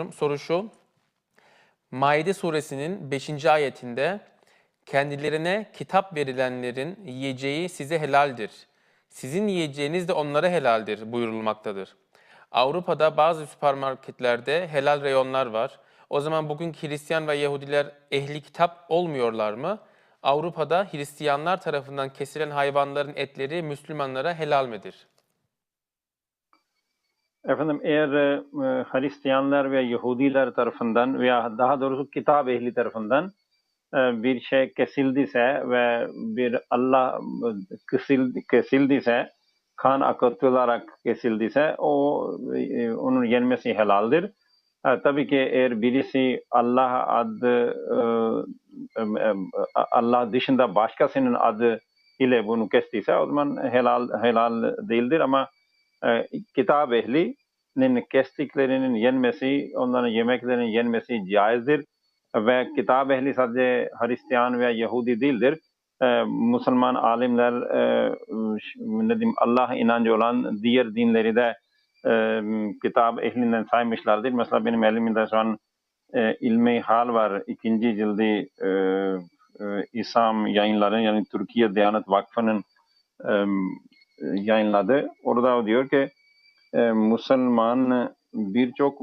soruyorum. Soru şu. Maide suresinin 5. ayetinde kendilerine kitap verilenlerin yiyeceği size helaldir. Sizin yiyeceğiniz de onlara helaldir buyurulmaktadır. Avrupa'da bazı süpermarketlerde helal reyonlar var. O zaman bugün Hristiyan ve Yahudiler ehli kitap olmuyorlar mı? Avrupa'da Hristiyanlar tarafından kesilen hayvanların etleri Müslümanlara helal midir? Efendim eğer e, e, Hristiyanlar ve Yahudiler tarafından veya daha doğrusu kitap ehli tarafından e, bir şey kesildiyse ve bir Allah e, kesil, kesildiyse kan akıtılarak kesildiyse o e, onun yenmesi helaldir. E, tabii ki eğer birisi Allah adı e, e, e, Allah dışında başkasının adı ile bunu kestiyse o zaman helal helal değildir ama e, kitap ehlinin kestiklerinin yenmesi, onların yemeklerinin yenmesi caizdir. Ve kitap ehli sadece Hristiyan veya Yahudi değildir. E, Müslüman alimler e, ne diyeyim Allah inancı olan diğer dinleri de e, kitap ehlinden saymışlardır. Mesela benim elimde şu an e, ilmi hal var. ikinci cildi e, e, İslam yayınları yani Türkiye Diyanet Vakfı'nın e, yayınladı. Orada diyor ki e, Müslüman birçok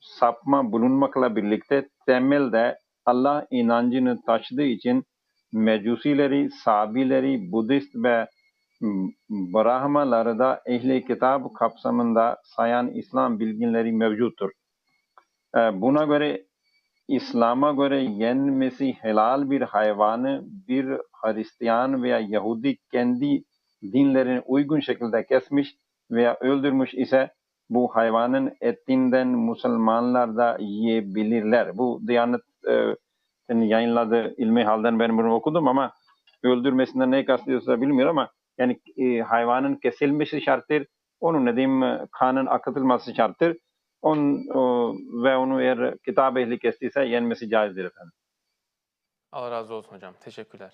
sapma bulunmakla birlikte temelde Allah inancını taşıdığı için Mecusileri, Sabileri, Budist ve Brahmaları da ehli kitap kapsamında sayan İslam bilginleri mevcuttur. E, buna göre İslam'a göre yenmesi helal bir hayvanı bir Hristiyan veya Yahudi kendi dinlerine uygun şekilde kesmiş veya öldürmüş ise bu hayvanın etinden Müslümanlar da yiyebilirler. Bu Diyanet e, yayınladığı ilmi halden ben bunu okudum ama öldürmesinden ne kastediyorsa bilmiyorum ama yani e, hayvanın kesilmesi şarttır. Onun ne diyeyim e, kanın akıtılması şarttır. On, o, ve onu eğer kitap ehli kestiyse yenmesi caizdir efendim. Allah razı olsun hocam. Teşekkürler.